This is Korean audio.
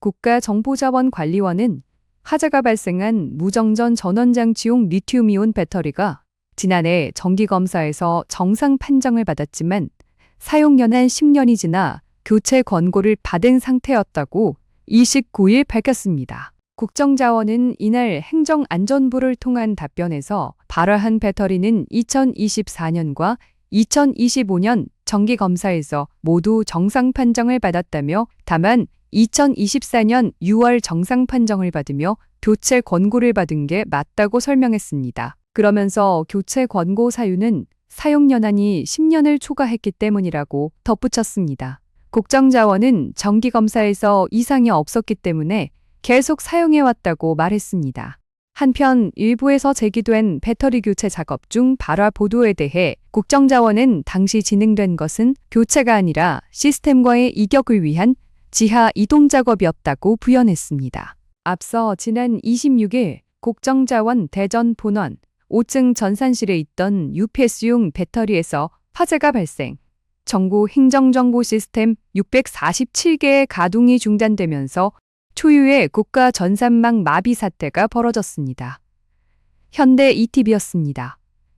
국가정보자원관리원은 화재가 발생한 무정전 전원장치용 리튬이온 배터리가 지난해 정기검사에서 정상 판정을 받았지만 사용연한 10년이 지나 교체 권고를 받은 상태였다고 29일 밝혔습니다. 국정자원은 이날 행정안전부를 통한 답변에서 발화한 배터리는 2024년과 2025년 정기검사에서 모두 정상 판정을 받았다며 다만 2024년 6월 정상 판정을 받으며 교체 권고를 받은 게 맞다고 설명했습니다. 그러면서 교체 권고 사유는 사용 연한이 10년을 초과했기 때문이라고 덧붙였습니다. 국정자원은 정기검사에서 이상이 없었기 때문에 계속 사용해왔다고 말했습니다. 한편 일부에서 제기된 배터리 교체 작업 중 발화 보도에 대해 국정자원은 당시 진행된 것은 교체가 아니라 시스템과의 이격을 위한 지하 이동 작업이었다고 부연했습니다. 앞서 지난 26일 국정자원 대전 본원 5층 전산실에 있던 UPS용 배터리에서 화재가 발생. 정부 행정정보 시스템 647개의 가동이 중단되면서 초유의 국가 전산망 마비 사태가 벌어졌습니다. 현대 ETV였습니다.